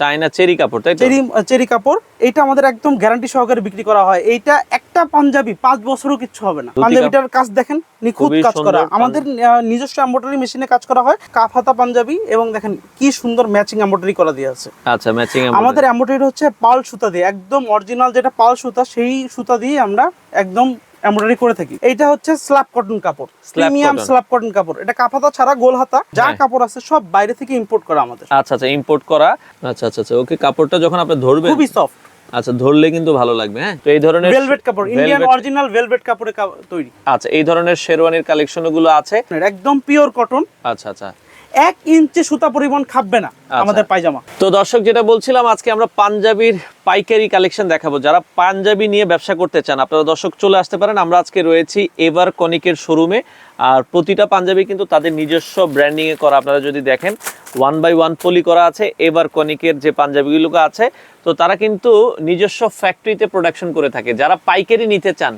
China cherry কাপড় তাই cherry cherry কাপড় এটা আমাদের একদম গ্যারান্টি সহকারে বিক্রি করা হয়। এইটা একটা পাঞ্জাবি পাঁচ বছরও কিচ্ছু হবে না। পাঞ্জাবিটার কাজ দেখেন নিখুঁত কাজ করা। আমাদের নিজস্ব এম্ব্রয়ডারি মেশিনে কাজ করা হয় কাফ হাতা পাঞ্জাবি এবং দেখেন কি সুন্দর ম্যাচিং এম্ব্রয়ডারি করা দিয়ে আছে। আচ্ছা ম্যাচিং আমাদের এম্ব্রয়ডারি হচ্ছে পাল সুতা দিয়ে একদম অরিজিনাল যেটা পাল সুতা সেই সুতা দিয়ে আমরা একদম এমব্রয়ডারি করে থাকি। এইটা হচ্ছে স্ল্যাব কটন কাপড়। প্রিমিয়াম স্ল্যাব কটন কাপড়। এটা কাফাতা ছাড়া গোল হাতা যা হ্যাঁ। কাপড় আছে সব বাইরে থেকে ইম্পোর্ট করা আমাদের। আচ্ছা আচ্ছা ইম্পোর্ট করা। আচ্ছা আচ্ছা আচ্ছা ওকে কাপড়টা যখন আপনি ধরবেন খুবই সফট আচ্ছা ধরলে কিন্তু ভালো লাগবে হ্যাঁ? তো এই ধরনের ভেলভেট কাপড় ইন্ডিয়ান অরিজিনাল ভেলভেট কাপড়ে তৈরি। আচ্ছা এই ধরনের শেরওয়ানির কালেকশনগুলো আছে। একদম পিওর কটন আচ্ছা আচ্ছা। এক ইঞ্চি সুতা পরিমাণ খাববে না আমাদের পায়জামা। তো দর্শক যেটা বলছিলাম আজকে আমরা পাঞ্জাবির পাইকারি কালেকশন দেখাবো। যারা পাঞ্জাবি নিয়ে ব্যবসা করতে চান আপনারা দর্শক চলে আসতে পারেন। আমরা আজকে রয়েছি এভার কনিকের শোরুমে। আর প্রতিটা পাঞ্জাবি কিন্তু তাদের নিজস্ব ব্র্যান্ডিং এ করা। আপনারা যদি দেখেন ওয়ান বাই ওয়ান পলি করা আছে এভার কনিকের যে পাঞ্জাবিগুলো আছে তো তারা কিন্তু নিজস্ব ফ্যাক্টরিতে প্রোডাকশন করে থাকে। যারা পাইকারি নিতে চান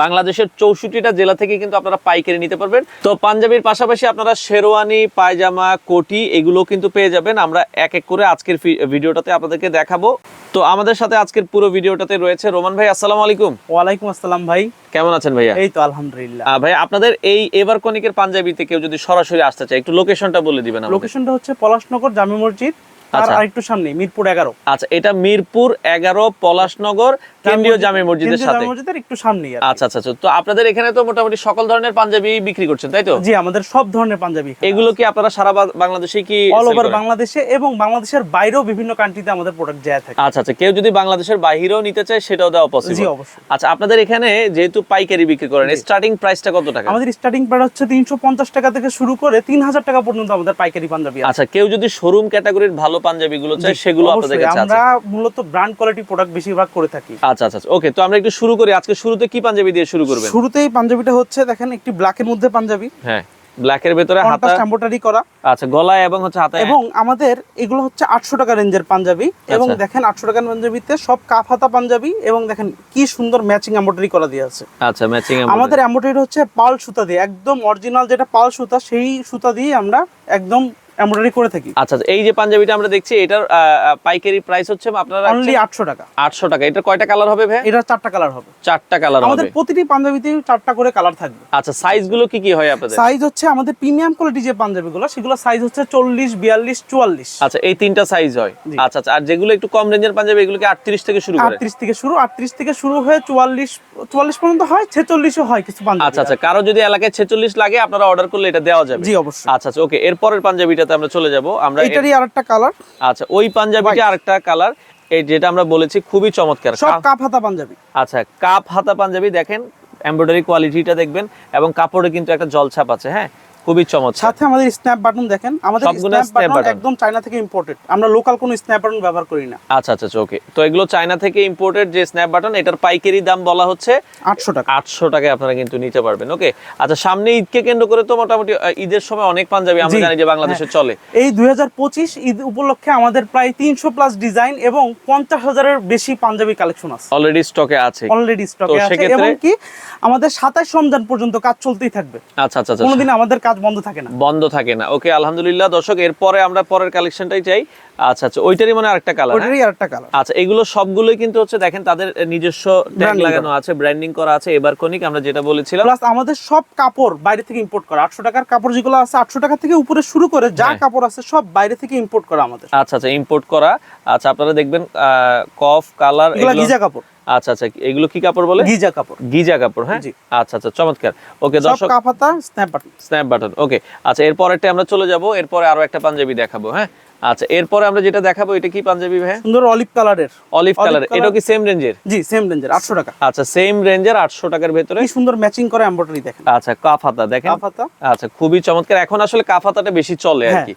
বাংলাদেশের চৌষট্টিটা জেলা থেকে কিন্তু আপনারা পাইকারি নিতে পারবেন। তো পাঞ্জাবির পাশাপাশি আপনারা শেরওয়ানি পায়জামা কোটি এগুলো কিন্তু পেয়ে যাবেন। আমরা এক এক করে আজকের ভিডিওটাতে আপনাদেরকে দেখাবো। তো আমাদের সাথে আজকের পুরো ভিডিওটাতে রয়েছে রোমান ভাই আসসালামু আলাইকুম। ওয়ালাইকুম আসসালাম ভাই। কেমন আছেন ভাইয়া? এই তো আলহামদুলিল্লাহ। ভাই আপনাদের এই এভার কনিকের পাঞ্জাবিতে কেউ যদি সরাসরি আসতে চায় একটু লোকেশনটা বলে দিবেন। লোকেশনটা হচ্ছে পলাশনগর জামি মসজিদ তার আচ্ছা। আরেকটু সামনে মিরপুর এগারো। আচ্ছা এটা মিরপুর এগারো পলাশনগর কেন্দ্রীয় জামে মসজিদের সাথে। মসজিদের একটু কি। আচ্ছা আচ্ছা আচ্ছা। তো আপনাদের এখানে তো মোটামুটি সকল ধরনের পাঞ্জাবি বিক্রি করছেন তাই তো? জি আমাদের সব ধরনের পাঞ্জাবি এগুলো কি আপনারা সারা বাংলাদেশে কি অল ওভার বাংলাদেশে এবং বাংলাদেশের বাইরেও বিভিন্ন কান্ট্রিতে আমাদের প্রোডাক্ট যায় থাকে। আচ্ছা আচ্ছা। কেউ যদি বাংলাদেশের বাহিরেও নিতে চায় সেটাও দেওয়া জি অবশ্যই। আচ্ছা আপনাদের এখানে যেহেতু পাইকারি বিক্রি করেন স্টার্টিং প্রাইসটা কত টাকা? আমাদের স্টার্টিং প্রাইস হচ্ছে তিনশো পঞ্চাশ টাকা থেকে শুরু করে তিন হাজার টাকা পর্যন্ত আমাদের পাইকারি পাঞ্জাবি আচ্ছা কেউ যদি শোরুম ক্যাটাগরির ভালো পাঞ্জাবিগুলো চায় সেগুলো আপনাদের কাছে আছে। আমরা মূলত ব্র্যান্ড কোয়ালিটি প্রোডাক্ট বেশিরভাগ করে থাকি। আচ্ছা আচ্ছা ওকে তো আমরা একটু শুরু করি। আজকে শুরুতে কি পাঞ্জাবি দিয়ে শুরু করবেন? শুরুতেই পাঞ্জাবিটা হচ্ছে দেখেন একটি ব্ল্যাকের মধ্যে পাঞ্জাবি। হ্যাঁ ব্ল্যাকের ভেতরে হাতা এমব্রয়ডারি করা। আচ্ছা গলায় এবং হচ্ছে হাতায় এবং আমাদের এগুলো হচ্ছে আটশো টাকা রেঞ্জের পাঞ্জাবি। এবং আচ্ছা। দেখেন আটশো টাকার পাঞ্জাবিতে সব কাপ হাতা পাঞ্জাবি এবং দেখেন কি সুন্দর ম্যাচিং এমব্রয়ডারি করা দিয়ে আছে। আচ্ছা ম্যাচিং আমাদের এমব্রয়ডারি হচ্ছে পাল সুতা দিয়ে। একদম অরিজিনাল যেটা পাল সুতা সেই সুতা দিয়ে আমরা একদম এমব্রয়ডারি করে থাকি। আচ্ছা আচ্ছা, এই যে পাঞ্জাবিটা আমরা দেখছি এটার পাইকারি প্রাইস হচ্ছে আপনারা অনলি আটশো টাকা। আটশো টাকা। এটা কয়টা কালার হবে ভাই এটা চারটা কালার হবে। চারটা কালার হবে। আমাদের প্রতিটি পাঞ্জাবিতে চারটা করে কালার থাকবে। আচ্ছা সাইজগুলো কি কি হয় আপনাদের? সাইজ হচ্ছে আমাদের প্রিমিয়াম কোয়ালিটি যে পাঞ্জাবিগুলো সেগুলো সাইজ হচ্ছে চল্লিশ বিয়াল্লিশ চুয়াল্লিশ। আচ্ছা এই তিনটা সাইজ হয়। আচ্ছা আচ্ছা আর যেগুলো একটু কম রেঞ্জের পাঞ্জাবি এগুলো কি আটত্রিশ থেকে শুরু করে? আটত্রিশ থেকে শুরু আটত্রিশ থেকে শুরু হয়ে চুয়াল্লিশ চুয়াল্লিশ পর্যন্ত হয় ছেচল্লিশও হয় কিছু পাঞ্জাবি আচ্ছা আচ্ছা কারও যদি এলাকায় ছেচল্লিশ লাগে আপনারা অর্ডার করলে এটা দেওয়া যাবে। জি অবশ্যই। আচ্ছা আচ্ছা ওকে এরপরের পাঞ্জাবিটাতে আমরা চলে যাব। আমরা এটারই আরেকটা কালার আচ্ছা ওই পাঞ্জাবিটা আরেকটা কালার এই যেটা আমরা বলেছি খুবই চমৎকার। সব কাপ হাতা পাঞ্জাবি। আচ্ছা কাপ হাতা পাঞ্জাবি দেখেন এমব্রয়ডারি কোয়ালিটিটা দেখবেন এবং কাপড়ে কিন্তু একটা জলছাপ আছে হ্যাঁ? খুবই চমৎকার। সাথে আমাদের স্ন্যাপ বাটন দেখেন আমাদের স্ন্যাপ বাটন একদম চায়না থেকে ইম্পোর্টেড আমরা লোকাল কোনো স্ন্যাপ বাটন ব্যবহার করি না। আচ্ছা আচ্ছা ওকে তো এগুলো চায়না থেকে ইম্পোর্টেড যে স্ন্যাপ বাটন এটার পাইকারি দাম বলা হচ্ছে আটশো টাকা। আটশো টাকায় আপনারা কিন্তু নিতে পারবেন ওকে আচ্ছা সামনে ঈদকে কেন্দ্র করে তো মোটামুটি ঈদের সময় অনেক পাঞ্জাবি আমরা জানি যে বাংলাদেশে চলে। এই দুই হাজার পঁচিশ ঈদ উপলক্ষে আমাদের প্রায় তিনশো প্লাস ডিজাইন এবং পঞ্চাশ হাজারের বেশি পাঞ্জাবি কালেকশন আছে। অলরেডি স্টকে আছে। অলরেডি স্টকে আছে। এবং কি আমাদের সাতাশ রমজান পর্যন্ত কাজ চলতেই থাকবে। আচ্ছা আচ্ছা আচ্ছা কোনোদিন আমাদের কাজ বন্ধ থাকে না। বন্ধ থাকে না। ওকে আলহামদুলিল্লাহ। দর্শক এরপরে আমরা পরের কালেকশনটাই চাই। আচ্ছা আচ্ছা ওইটারই মনে হয় আরেকটা কালার ওটারই আরেকটা কালার আচ্ছা এগুলো সবগুলোই কিন্তু হচ্ছে দেখেন তাদের নিজস্ব ট্যাগ লাগানো আছে ব্র্যান্ডিং করা আছে এবার কনিক আমরা যেটা বলেছিলাম প্লাস আমাদের সব কাপড় বাইরে থেকে ইম্পোর্ট করা। আটশো টাকার কাপড় যেগুলো আছে আটশো টাকা থেকে উপরে শুরু করে যা হ্যাঁ। কাপড় আছে সব বাইরে থেকে ইম্পোর্ট করা আমাদের। আচ্ছা আচ্ছা ইম্পোর্ট করা। আচ্ছা আপনারা দেখবেন কফ কালার এগুলো গিজা কাপড়। আচ্ছা আচ্ছা এগুলো কি কাপড় বলে? গিজা কাপড়। গিজা কাপড় হ্যাঁ? আচ্ছা আচ্ছা চমৎকার। ওকে দর্শক কাপাতা snap button snap button okay আচ্ছা এরপরেরটা আমরা চলে যাব এরপরে আরও একটা পাঞ্জাবি দেখাবো হ্যাঁ? আচ্ছা এরপরে আমরা যেটা দেখাবো এটা কি পাঞ্জাবি ভাই সুন্দর অলিভ কালারের অলিভ কালার এটা কি সেম রেঞ্জের জি সেম রেঞ্জের আটশো টাকা। আচ্ছা সেম রেঞ্জের আটশো টাকার ভেতরে। কি সুন্দর ম্যাচিং করা এমব্রয়ডারি দেখেন। আচ্ছা কাফ হাতা দেখেন। কাফাতা। আচ্ছা খুবই চমৎকার। এখন আসলে কাফ হাতাটা বেশি চলে আর হ্যাঁ কি।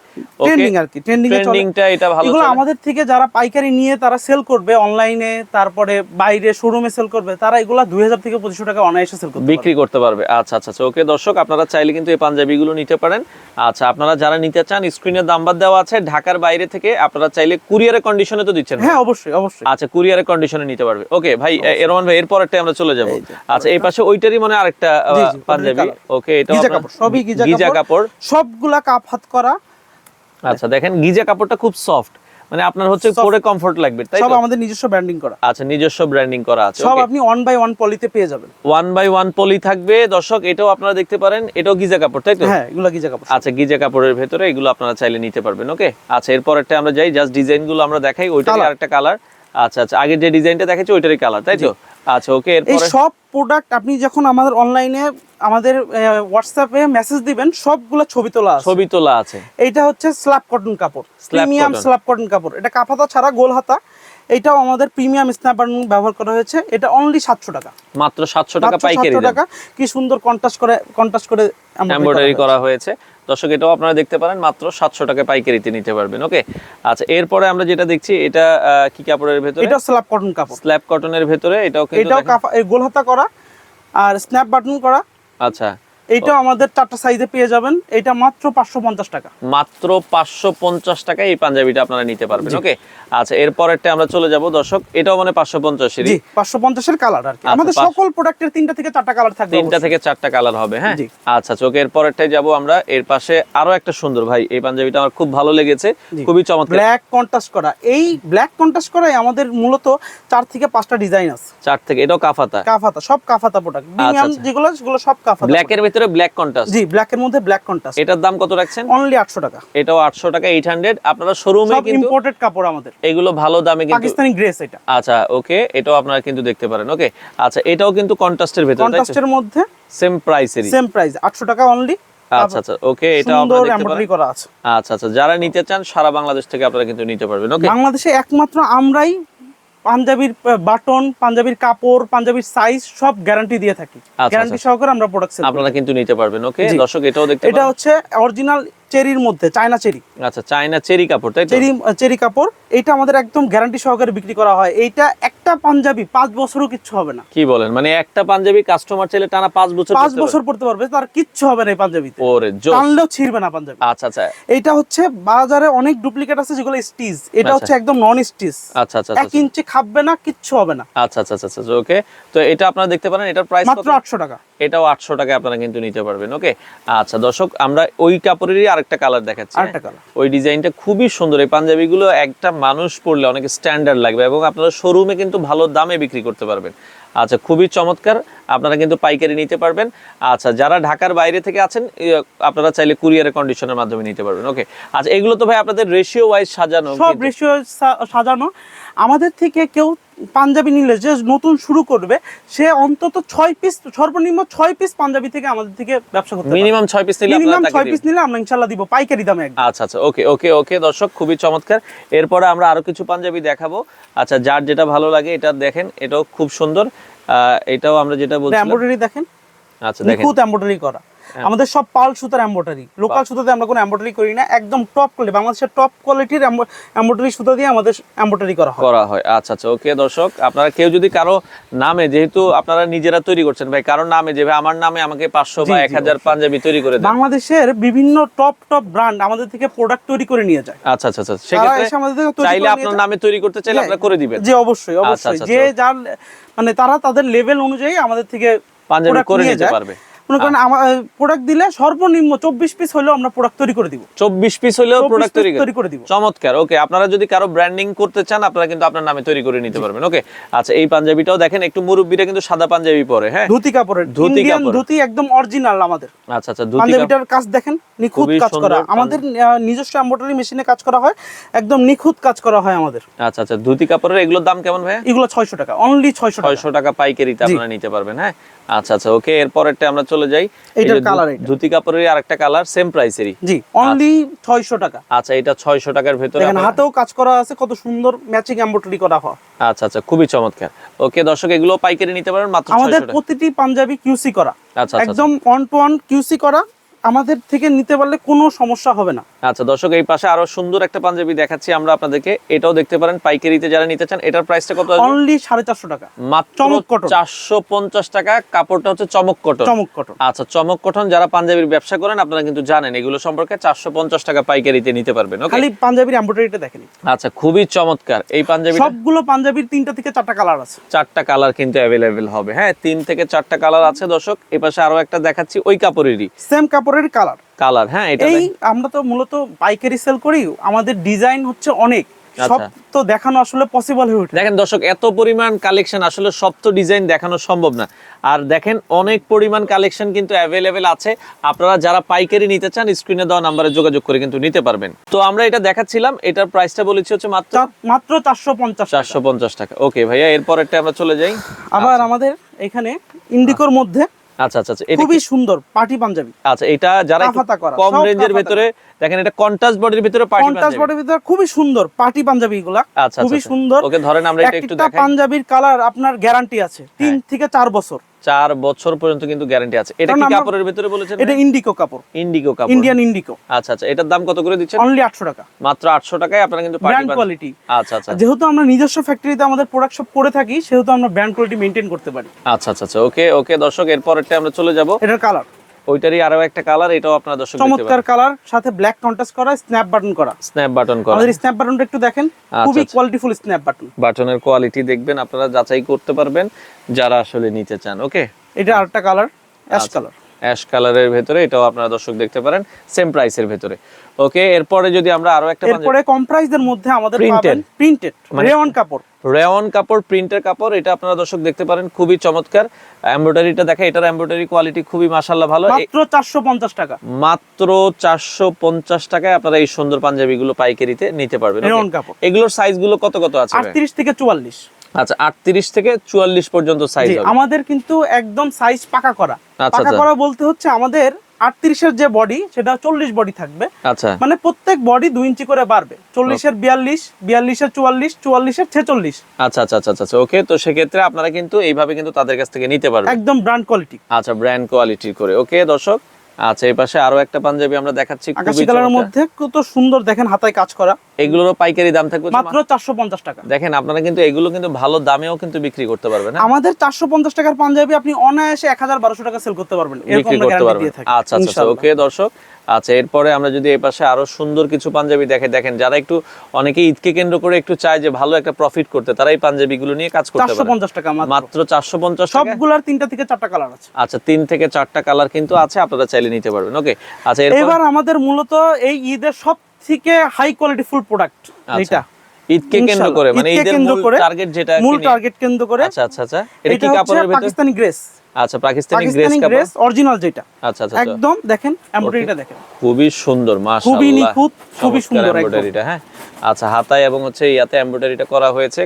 ট্রেন্ডিং আর কি ট্রেন্ডিং চলে। ট্রেন্ডিংটা এটা ভালো এগুলো আমাদের থেকে যারা পাইকারি নিয়ে তারা সেল করবে অনলাইনে তারপরে বাইরে শোরুমে সেল করবে তারা এগুলা দুই হাজার থেকে পঁচিশশো টাকা অনায়াসে সেল করবে বিক্রি করতে পারবে। আচ্ছা আচ্ছা আচ্ছা ওকে দর্শক আপনারা চাইলে কিন্তু এই পাঞ্জাবিগুলো নিতে পারেন। আচ্ছা আপনারা যারা নিতে চান স্ক্রিনে নাম্বার দেওয়া আছে ঢাকার বাইরে থেকে আপনারা চাইলে কুরিয়ারের কন্ডিশনে তো দিচ্ছেন হ্যাঁ অবশ্যই অবশ্যই। আচ্ছা কুরিয়ারের কন্ডিশনে নিতে পারবে। ওকে ভাই এরমান ভাই এরপর একটা আমরা চলে যাব। আচ্ছা এই পাশে ওইটারই মানে আরেকটা পাঞ্জাবি। ওকে এটা গিজা কাপড় সবই গিজা কাপড়। সবগুলা কাপ হাত করা। আচ্ছা দেখেন গিজা কাপড়টা খুব সফট মানে আপনার হচ্ছে পরে কমফর্ট লাগবে তাই সব আমাদের নিজস্ব ব্র্যান্ডিং করা। আচ্ছা নিজস্ব ব্র্যান্ডিং করা আছে সব আপনি 1 বাই 1 পলিতে পেয়ে যাবেন। 1 বাই 1 পলি থাকবে। দর্শক এটাও আপনারা দেখতে পারেন এটাও গিজা কাপড় তাই তো? হ্যাঁ এগুলো গিজা কাপড়। আচ্ছা গিজা কাপড়ের ভেতরে এগুলো আপনারা চাইলে নিতে পারবেন ওকে আচ্ছা এরপরটা আমরা যাই জাস্ট ডিজাইনগুলো আমরা দেখাই ওইটারই। আরেকটা কালার আচ্ছা আচ্ছা আগে যে ডিজাইনটা দেখেছি ওইটারই কালার তাই তো? আচ্ছা ওকে এই সব প্রোডাক্ট আপনি যখন আমাদের অনলাইনে আমাদের হোয়াটসঅ্যাপে মেসেজ দিবেন সবগুলো ছবি তোলা আছে। ছবি তোলা আছে। এটা হচ্ছে স্ল্যাব কটন কাপড়। প্রিমিয়াম স্ল্যাব কটন কাপড়। এটা কাফাতা ছাড়া গোল হাতা। এটাও আমাদের প্রিমিয়াম স্ন্যাপার ব্যবহার করা হয়েছে। এটা অনলি সাতশো টাকা। মাত্র সাতশো টাকা পাইকারি টাকা। কি সুন্দর কন্ট্রাস্ট করে কন্ট্রাস্ট করে এমব্রয়ডারি করা হয়েছে। দর্শক এটাও আপনারা দেখতে পারেন মাত্র সাতশো টাকা পাইকারিতে নিতে পারবেন। ওকে আচ্ছা এরপরে আমরা যেটা দেখছি এটা কি কাপড়ের। ভেতরে? এটাও স্ল্যাব কটন কাপড়। স্ল্যাব কটনের ভেতরে এটাও কিন্তু এটাও গোল হাতা করা আর স্ন্যাপ বাটন করা। আচ্ছা। এইটাও আমাদের চারটা সাইজে পেয়ে যাবেন। এটা মাত্র পাঁচশো পঞ্চাশ টাকা। মাত্র পাঁচশো পঞ্চাশ টাকায় এই পাঞ্জাবিটা আপনারা নিতে পারবেন ওকে? আচ্ছা এরপরেরটা আমরা চলে যাব দর্শক এটাও মানে পাঁচশো পঞ্চাশেরই। জি পাঁচশো পঞ্চাশের কালার আর আচ্ছা, আমাদের সকল প্রোডাক্টের তিনটা থেকে চারটা কালার থাকবে তিনটা থেকে চারটা কালার হবে হ্যাঁ। আচ্ছা আচ্ছা ওকে এরপরেরটাই যাব আমরা। এর পাশে আরও একটা সুন্দর ভাই এই পাঞ্জাবিটা আমার খুব ভালো লেগেছে। খুবই চমৎকার। ব্ল্যাক কন্ট্রাস্ট করা। এই ব্ল্যাক কন্ট্রাস্ট করাই আমাদের মূলত চার থেকে পাঁচটা ডিজাইন আছে। চার থেকে এটাও কাফাতা। কাফাতা সব কাফাতা প্রোডাক্ট আচ্ছা। যেগুলো সেগুলো সব কাফাতা ব্ল্যাক এর ভিতরে ব্ল্যাক কন্ট্রাস্ট জি ব্ল্যাকের মধ্যে ব্ল্যাক কন্ট্রাস্ট এটার দাম কত রাখছেন? অনলি আটশো টাকা। এটাও আটশো টাকা এইট হান্ড্রেড আপনারা শোরুমে সব কিন্তু ইম্পোর্টেড কাপড় আমাদের। এগুলো ভালো দামে কিন্তু পাকিস্তানি গ্রেস এটা। আচ্ছা ওকে এটাও আপনারা কিন্তু দেখতে পারেন ওকে আচ্ছা এটাও কিন্তু কন্ট্রাস্টের ভেতরে কন্ট্রাস্টের মধ্যে সেম প্রাইসেরই সেম প্রাইস আটশো টাকা অনলি আচ্ছা আচ্ছা ওকে এটা আপনারা দেখতে পারেন। করা আছে। আচ্ছা আচ্ছা যারা নিতে চান সারা বাংলাদেশ থেকে আপনারা কিন্তু নিতে পারবেন ওকে বাংলাদেশে একমাত্র আমরাই পাঞ্জাবির বাটন পাঞ্জাবির কাপড় পাঞ্জাবির সাইজ সব গ্যারান্টি দিয়ে থাকি গ্যারান্টি আচ্ছা। সহকারে আমরা প্রোডাক্ট আপনারা কিন্তু নিতে পারবেন ওকে। দর্শক এটাও দেখতে এটা হচ্ছে অরিজিনাল চেরির মধ্যে চায়না চেরি। আচ্ছা চায়না চেরি কাপড় তাই চেরি চেরি কাপড় এটা আমাদের একদম গ্যারান্টি সহকারে বিক্রি করা হয়। এইটা একটা পাঞ্জাবি পাঁচ বছরও কিচ্ছু হবে না। কি বলেন? মানে একটা পাঞ্জাবি কাস্টমার চাইলে টানা পাঁচ বছর পাঁচ বছর পড়তে পারবে তার কিচ্ছু হবে না এই পাঞ্জাবিতে। ওরে টানলেও ছিড়বে না পাঞ্জাবি। আচ্ছা আচ্ছা। এটা হচ্ছে বাজারে অনেক ডুপ্লিকেট আছে যেগুলো স্টিচ এটা আচ্ছা। হচ্ছে একদম নন স্টিচ আচ্ছা আচ্ছা এক ইঞ্চি খাববে না কিচ্ছু হবে না। আচ্ছা আচ্ছা আচ্ছা আচ্ছা ওকে তো এটা আপনারা দেখতে পারেন এটার প্রাইস মাত্র আটশো টাকা। এটাও আটশো টাকায় আপনারা কিন্তু নিতে পারবেন ওকে? আচ্ছা দর্শক আমরা ওই কাপড়েরই আরেকটা কালার দেখাচ্ছি? আরেকটা কালার ওই ডিজাইনটা খুবই সুন্দর এই পাঞ্জাবিগুলো একটা মানুষ পরলে অনেক স্ট্যান্ডার্ড লাগবে এবং আপনারা শোরুমে কিন্তু ভালো দামে বিক্রি করতে পারবেন। আচ্ছা খুবই চমৎকার আপনারা কিন্তু পাইকারি নিতে পারবেন। আচ্ছা যারা ঢাকার বাইরে থেকে আছেন আপনারা চাইলে কুরিয়ারের কন্ডিশনের মাধ্যমে নিতে পারবেন ওকে? আচ্ছা এগুলো তো ভাই আপনাদের রেশিও ওয়াইজ সাজানো সব। রেশিও সাজানো। আমাদের থেকে কেউ পাঞ্জাবি নিলে যে নতুন শুরু করবে সে অন্তত ছয় পিস সর্বনিম্ন ছয় পিস পাঞ্জাবি থেকে আমাদের থেকে ব্যবসা করতে মিনিমাম ছয় পিস নিলে মিনিমাম ছয় পিস নিলে আমরা ইনশাল্লাহ দিব পাইকারি দামে একদম। আচ্ছা আচ্ছা ওকে ওকে ওকে দর্শক খুবই চমৎকার। এরপরে আমরা আরও কিছু পাঞ্জাবি দেখাবো। আচ্ছা যার যেটা ভালো লাগে এটা দেখেন এটাও খুব সুন্দর। আহ, এটাও আমরা যেটা বলছিলাম এমব্রয়ডারি দেখেন? আচ্ছা দেখেন। নিখুঁত এমব্রয়ডারি করা। আমাদের সব পাল সুতার এমব্রয়ডারি লোকাল সুতাতে আমরা কোনো এমব্রয়ডারি করি না একদম টপ কোয়ালিটি বাংলাদেশের টপ কোয়ালিটির এমব্রয়ডারি সুতা দিয়ে আমাদের এমব্রয়ডারি করা হয়। করা হয়। আচ্ছা আচ্ছা ওকে দর্শক আপনারা কেউ যদি কারও নামে যেহেতু আপনারা নিজেরা তৈরি করছেন ভাই কারও নামে যে ভাই আমার নামে আমাকে পাঁচশো বা এক হাজার পাঞ্জাবি তৈরি করে দেন। বাংলাদেশের বিভিন্ন টপ টপ ব্র্যান্ড আমাদের থেকে প্রোডাক্ট তৈরি করে নিয়ে যায়। আচ্ছা আচ্ছা আচ্ছা তারা সেক্ষেত্রে আমাদের থেকে তৈরি চাইলে আপনার নামে তৈরি করতে চাইলে হ্যাঁ, আপনারা করে দিবেন। জি অবশ্যই অবশ্যই। আচ্ছা, যে আচ্ছা। যার মানে তারা তাদের লেভেল অনুযায়ী আমাদের থেকে পাঞ্জাবি করে নিতে পারবে। মনে করেন আমার প্রোডাক্ট দিলে সর্বনিম্ন চব্বিশ পিস হলেও আমরা প্রোডাক্ট তৈরি করে দিব। চব্বিশ পিস হলেও প্রোডাক্ট তৈরি করে দিব। চমৎকার ওকে আপনারা যদি কারও ব্র্যান্ডিং করতে চান আপনারা কিন্তু আপনার নামে তৈরি করে নিতে পারবেন ওকে আচ্ছা এই পাঞ্জাবিটাও দেখেন একটু মুরব্বীরা কিন্তু সাদা পাঞ্জাবি পরে হ্যাঁ? ধুতি কাপড়ের ধুতি কাপড়। ধুতি একদম অরিজিনাল আমাদের। আচ্ছা আচ্ছা ধুতি পাঞ্জাবিটার কাজ দেখেন নিখুঁত কাজ করা। আমাদের নিজস্ব এমব্রয়ডারি মেশিনে কাজ করা হয় একদম নিখুঁত কাজ করা হয় আমাদের। আচ্ছা আচ্ছা ধুতি কাপড়ের এগুলোর দাম কেমন ভাই এগুলো ছয়শো টাকা অনলি ছয়শো টাকা। ছয়শো টাকা পাইকারিতে আপনারা নিতে পারবেন হ্যাঁ? আচ্ছা আচ্ছা ওকে এরপরেরটা আমরা চলে যাই এই এটার কালার এটা। ধুতি কাপড়ের আরেকটা কালার সেম প্রাইসেরই জি অনলি ছয়শো টাকা। আচ্ছা এটা ছয়শো টাকার ভিতরে দেখেন হাতেও কাজ করা আছে কত সুন্দর ম্যাচিং এমব্রয়ডারি করা হয়। আচ্ছা আচ্ছা খুবই চমৎকার। ওকে দর্শক এগুলো পাইকারি নিতে পারেন মাত্র 600 টাকা। আমাদের প্রতিটি পাঞ্জাবি কিউসি করা। আচ্ছা আচ্ছা একদম ওয়ান টু ওয়ান কিউসি করা। আমাদের থেকে নিতে পারলে কোনো সমস্যা হবে না। আচ্ছা দর্শক এই পাশে আরও সুন্দর একটা পাঞ্জাবি দেখাচ্ছি আমরা আপনাদেরকে। এটাও দেখতে পারেন পাইকারিতে যারা নিতে চান এটার প্রাইসটা কত অনলি সাড়ে চারশো টাকা। মাত্র চমক। চারশো পঞ্চাশ টাকা কাপড়টা হচ্ছে চমক কটন। চমক কটন। আচ্ছা চমক কটন যারা পাঞ্জাবির ব্যবসা করেন আপনারা কিন্তু জানেন এগুলো সম্পর্কে চারশো পঞ্চাশ টাকা পাইকারিতে নিতে পারবেন খালি পাঞ্জাবির এমব্রয়ডারিটা দেখেন। আচ্ছা খুবই চমৎকার। এই পাঞ্জাবি সবগুলো পাঞ্জাবির তিনটা থেকে চারটা কালার আছে। চারটা কালার কিন্তু অ্যাভেলেবেল হবে। হ্যাঁ তিন থেকে চারটা কালার আছে দর্শক। এই পাশে আরও একটা দেখাচ্ছি ওই কাপড়েরই। সেম কাপড়ের কালার কালার হ্যাঁ এটা এই আমরা তো মূলত পাইকারি সেল করি আমাদের ডিজাইন হচ্ছে অনেক। সব আচ্ছা। তো দেখানো আসলে পসিবল হয়ে ওঠে। দেখেন দর্শক এত পরিমাণ কালেকশন আসলে সব তো ডিজাইন দেখানো সম্ভব না। আর দেখেন অনেক পরিমাণ কালেকশন কিন্তু অ্যাভেলেবেল আছে। আপনারা যারা পাইকারি নিতে চান স্ক্রিনে দেওয়া নাম্বারে যোগাযোগ করে কিন্তু নিতে পারবেন। তো আমরা এটা দেখাচ্ছিলাম এটার প্রাইসটা বলেছি হচ্ছে মাত্র মাত্র চারশো পঞ্চাশ চারশো পঞ্চাশ টাকা। ওকে ভাইয়া এরপরেরটা আমরা চলে যাই। আবার আমাদের এখানে ইন্ডিকোর মধ্যে আচ্ছা আচ্ছা আচ্ছা এটা খুবই সুন্দর পার্টি পাঞ্জাবি। আচ্ছা এটা যারা কম রেঞ্জের ভিতরে দেখেন এটা কন্টাস বডির ভিতরে পার্টি কন্ট্রাস্ট বডির ভিতরে খুবই সুন্দর পার্টি পাঞ্জাবি গুলা আচ্ছা খুবই আচ্ছা। সুন্দর। ওকে ধরেন আমরা এটা একটু দেখাই। পাঞ্জাবির কালার আপনার গ্যারান্টি আছে তিন থেকে চার বছর। চার বছর পর্যন্ত কিন্তু গ্যারান্টি আছে। এটা কি কাপড়ের ভিতরে বলেছেন এটা ইন্ডিকো কাপড়। ইন্ডিকো কাপড়। ইন্ডিয়ান ইন্ডিকো আচ্ছা আচ্ছা এটার দাম কত করে দিচ্ছেন? অনলি আটশো টাকা। মাত্র আটশো টাকায় আপনারা কিন্তু ব্র্যান্ড কোয়ালিটি আচ্ছা আচ্ছা। যেহেতু আমরা নিজস্ব ফ্যাক্টরিতে আমাদের প্রোডাক্ট সব করে থাকি সেহেতু আমরা ব্র্যান্ড কোয়ালিটি মেইনটেইন করতে পারি। আচ্ছা আচ্ছা আচ্ছা ওকে ওকে দর্শক এরপরেরটা আমরা চলে যাব। এটার কালার ওইটারই আরও একটা কালার এটাও আপনারা দর্শক দেখতে চমৎকার কালার সাথে ব্ল্যাক কন্ট্রাস্ট করা স্ন্যাপ বাটন করা। স্ন্যাপ বাটন করা। আমাদের স্ন্যাপ বাটনটা একটু দেখেন আচ্ছা, খুবই। কোয়ালিটিফুল স্ন্যাপ বাটন বাটনের কোয়ালিটি দেখবেন আপনারা যাচাই করতে পারবেন যারা আসলে নিতে চান ওকে এটা আরেকটা কালার অ্যাশ। কালার অ্যাশ কালারের ভেতরে এটাও আপনারা দর্শক দেখতে পারেন সেম প্রাইসের ভেতরে। ওকে এরপরে যদি আমরা আরও একটা এরপরে কম প্রাইসের মধ্যে আমাদের। পাবেন প্রিন্টেড মানে- রেওয়ান কাপড়। রেওয়ান কাপড় প্রিন্টের কাপড় এটা আপনারা দর্শক দেখতে পারেন খুবই চমৎকার। এমব্রয়ডারিটা দেখে এটার এমব্রয়ডারি কোয়ালিটি খুবই মাশাআল্লাহ ভালো। মাত্র চারশো পঞ্চাশ টাকা। মাত্র চারশো পঞ্চাশ টাকায় আপনারা এই সুন্দর পাঞ্জাবি পাঞ্জাবিগুলো পাইকারিতে নিতে পারবেন রেওয়ান? কাপড়। এগুলোর সাইজগুলো কত কত আছে ভাই? আটত্রিশ থেকে চুয়াল্লিশ। আচ্ছা আটত্রিশ থেকে চুয়াল্লিশ পর্যন্ত সাইজ হবে। আমাদের কিন্তু একদম সাইজ পাকা করা। আচ্ছা, পাকা আচ্ছা। করা বলতে হচ্ছে আমাদের আটত্রিশের যে বডি সেটা চল্লিশ বডি থাকবে। আচ্ছা। মানে প্রত্যেক বডি দুই ইঞ্চি করে বাড়বে। চল্লিশের বিয়াল্লিশ বিয়াল্লিশের চুয়াল্লিশ চুয়াল্লিশের ছেচল্লিশ। আচ্ছা আচ্ছা আচ্ছা আচ্ছা ওকে তো সেক্ষেত্রে আপনারা কিন্তু এইভাবে কিন্তু তাদের কাছ থেকে নিতে পারবেন। একদম ব্র্যান্ড কোয়ালিটি আচ্ছা ব্র্যান্ড কোয়ালিটি করে। ওকে দর্শক আচ্ছা এই পাশে আরও একটা পাঞ্জাবি আমরা দেখাচ্ছি আকাশি কালারের মধ্যে কত সুন্দর দেখেন হাতায় কাজ করা। এগুলোরও পাইকারি দাম থাকবে মাত্র চারশো পঞ্চাশ টাকা। দেখেন আপনারা কিন্তু এগুলো কিন্তু ভালো দামেও কিন্তু বিক্রি করতে পারবেন হ্যাঁ? আমাদের চারশো পঞ্চাশ টাকার পাঞ্জাবি আপনি অনায়াসে এক হাজার বারোশো টাকা সেল করতে পারবেন। এরকম করতে দিয়ে থাকি, আচ্ছা আচ্ছা আচ্ছা। ওকে দর্শক আচ্ছা এরপরে আমরা যদি এই পাশে আরও সুন্দর কিছু পাঞ্জাবি দেখে দেখেন যারা একটু অনেকে ঈদকে কেন্দ্র করে একটু চায় যে ভালো একটা প্রফিট করতে তারা এই পাঞ্জাবিগুলো নিয়ে কাজ করতে পারে। পঞ্চাশ টাকা মাত্র। চারশো পঞ্চাশ টাকা। সবগুলার তিনটা থেকে চারটা কালার আছে। আচ্ছা তিন থেকে চারটা কালার কিন্তু আছে আপনারা চাইলে নিতে পারবেন। ওকে আচ্ছা এবার আমাদের মূলত এই ঈদের সব থেকে হাই কোয়ালিটি ফুল প্রোডাক্ট এটা ঈদকে কেন্দ্র করে মানে ঈদের মূল টার্গেট যেটা মূল টার্গেট কেন্দ্র করে আচ্ছা আচ্ছা আচ্ছা। এটা কি কাপড়ের ভেতর? পাকিস্তানি গ্রেস। আচ্ছা পাকিস্তানি গ্রেস কাপড়? গ্রেস অরিজিনাল যেটা। আচ্ছা আচ্ছা আচ্ছা। একদম দেখেন এমব্রয়ডারিটা দেখেন। খুবই সুন্দর মাশাআল্লাহ। খুবই নিখুঁত, খুবই সুন্দর। এমব্রয়ডারিটা হ্যাঁ? আচ্ছা হাতায় এবং হচ্ছে ইয়াতে এমব্রয়ডারিটা করা হয়েছে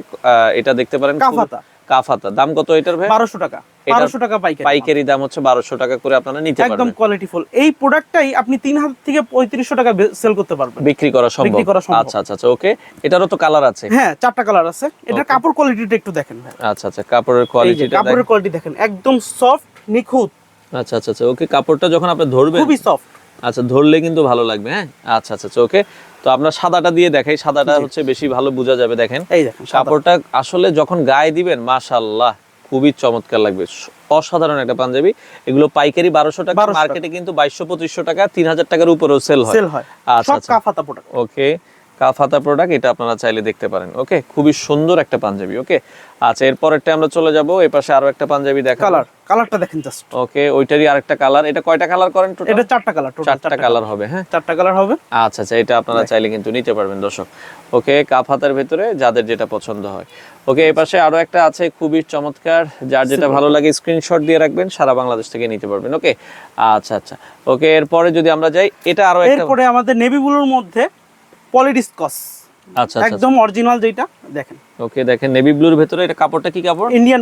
এটা দেখতে পারেন কাফাতা। কাফাতা। দাম কত এটার ভাই? বারোশো টাকা। এটার বারোশো টাকা পাইকারি পাইকারি দাম হচ্ছে টাকা করে আপনারা নিতে একদম কোয়ালিটি ফুল এই প্রোডাক্টটাই আপনি হাজার থেকে পঁয়ত্রিশশো টাকা সেল করতে পারবেন। বিক্রি করা সম্ভব। বিক্রি করা সম্ভব। আচ্ছা আচ্ছা আচ্ছা ওকে এটারও তো কালার আছে। হ্যাঁ চারটা কালার আছে। Okay. কাপড় কোয়ালিটিটা একটু দেখেন আচ্ছা আচ্ছা কাপড়ের কোয়ালিটিটা কাপড়ের কোয়ালিটি দেখেন একদম সফট নিখুঁত। আচ্ছা আচ্ছা আচ্ছা ওকে কাপড়টা যখন আপনি ধরবেন খুবই সফট আচ্ছা ধরলে কিন্তু ভালো লাগবে হ্যাঁ? আচ্ছা আচ্ছা আচ্ছা ওকে তো আমরা সাদাটা দিয়ে দেখাই। সাদাটা হচ্ছে বেশি ভালো বোঝা যাবে দেখেন। এই দেখেন কাপড়টা আসলে যখন গায়ে দিবেন মাশাল্লাহ খুবই চমৎকার লাগবে। অসাধারণ একটা পাঞ্জাবি। এগুলো পাইকারি বারোশো টাকা মার্কেটে কিন্তু বাইশশো পঁচিশশো টাকা তিন হাজার টাকার উপরেও সেল হয়। সেল হয়। আচ্ছা কাফাতা প্রোডাক্ট। ওকে কাফাতা প্রোডাক্ট এটা আপনারা চাইলে দেখতে পারেন ওকে খুবই সুন্দর একটা পাঞ্জাবি ওকে আচ্ছা এরপরেরটা আমরা চলে যাব এই পাশে আরও একটা পাঞ্জাবি দেখা কালার কালারটা দেখেন জাস্ট ওকে ওইটারই আরেকটা কালার এটা কয়টা কালার করেন টোটাল এটা চারটা কালার টোটাল চারটা কালার হবে হ্যাঁ? চারটা কালার হবে। আচ্ছা আচ্ছা এটা আপনারা চাইলে কিন্তু নিতে পারবেন দর্শক। ওকে কাপ হাতার ভেতরে যাদের যেটা পছন্দ হয়। ওকে এই পাশে আরও একটা আছে খুবই চমৎকার যার যেটা ভালো লাগে স্ক্রিনশট দিয়ে রাখবেন সারা বাংলাদেশ থেকে নিতে পারবেন ওকে আচ্ছা আচ্ছা। ওকে এরপরে যদি আমরা যাই এটা আরও একটা এরপরে আমাদের নেভি ব্লুর মধ্যে পলিডিসকস। আচ্ছা আচ্ছা একদম অরিজিনাল যেটা দেখেন। ওকে দেখেন নেভি ব্লুর ভেতরে এটা কাপড়টা কি কাপড়? ইন্ডিয়ান